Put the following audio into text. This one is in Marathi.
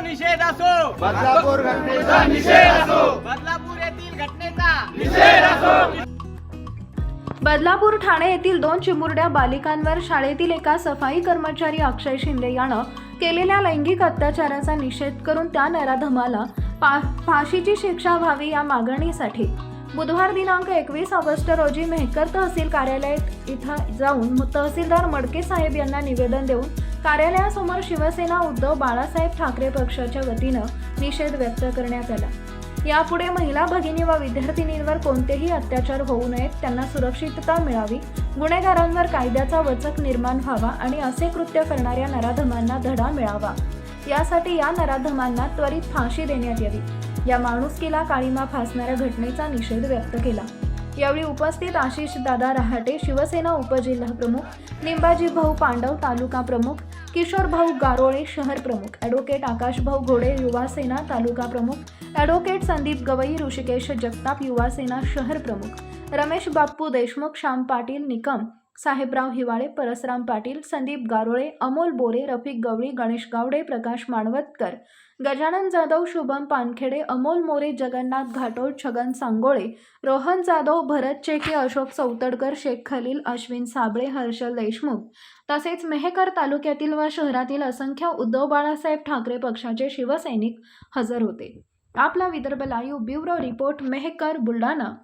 निषेध असो. बदलापूर घटनेचा निषेध असो. बदलापूर येथील घटनेचा निषेध असो. बदलापूर ठाणे येथील दोन चिमुरड्या बालिकांवर शाळेतील एका सफाई कर्मचारी अक्षय शिंदे यानं केलेल्या लैंगिक अत्याचाराचा निषेध करून त्या नराधमाला पा फाशीची शिक्षा व्हावी या मागणीसाठी. बुधवार दिनांक एकवीस ऑगस्ट रोजी मेहकर तहसील कार्यालयात इथं जाऊन तहसीलदार मडके साहेब यांना निवेदन देऊन कार्यालयासमोर शिवसेना उद्धव बाळासाहेब ठाकरे पक्षाच्या वतीनं निषेध व्यक्त करण्यात आला. यापुढे महिला भगिनी व विद्यार्थिनींवर कोणतेही अत्याचार होऊ नयेत त्यांना सुरक्षितता मिळावी गुन्हेगारांवर कायद्याचा वचक निर्माण व्हावा आणि असे कृत्य करणाऱ्या नराधमांना धडा मिळावा. यासाठी या नराधमांना त्वरित फाशी देण्यात यावी. या माणुसकीला काळीमा फासणाऱ्या घटनेचा निषेध व्यक्त केला. यावेळी उपस्थित आशिष दादा रहाटे शिवसेना उपजिल्हा प्रमुख निंबाजी भाऊ पांडव तालुका प्रमुख किशोर भाऊ गारोळे शहर प्रमुख ॲडव्होकेट आकाश भाऊ घोडे युवासेना तालुका प्रमुख ॲडव्होकेट संदीप गवई ऋषिकेश जगताप युवासेना शहर प्रमुख रमेश बाप्पू देशमुख श्याम पाटील निकम साहेबराव हिवाळे परसराम पाटील संदीप गारोळे अमोल बोरे रफिक गवळी गणेश गावडे प्रकाश माणवतकर गजानन जाधव शुभम पानखेडे अमोल मोरे जगन्नाथ घाटोळ छगन सांगोळे रोहन जाधव भरत चेके अशोक चौतडकर शेख खलील अश्विन साबळे हर्षल देशमुख. तसेच मेहकर तालुक्यातील व शहरातील असंख्य उद्धव बाळासाहेब ठाकरे पक्षाचे शिवसैनिक हजर होते. आपला Vidarbha live bureau report Mehkar Buldhana.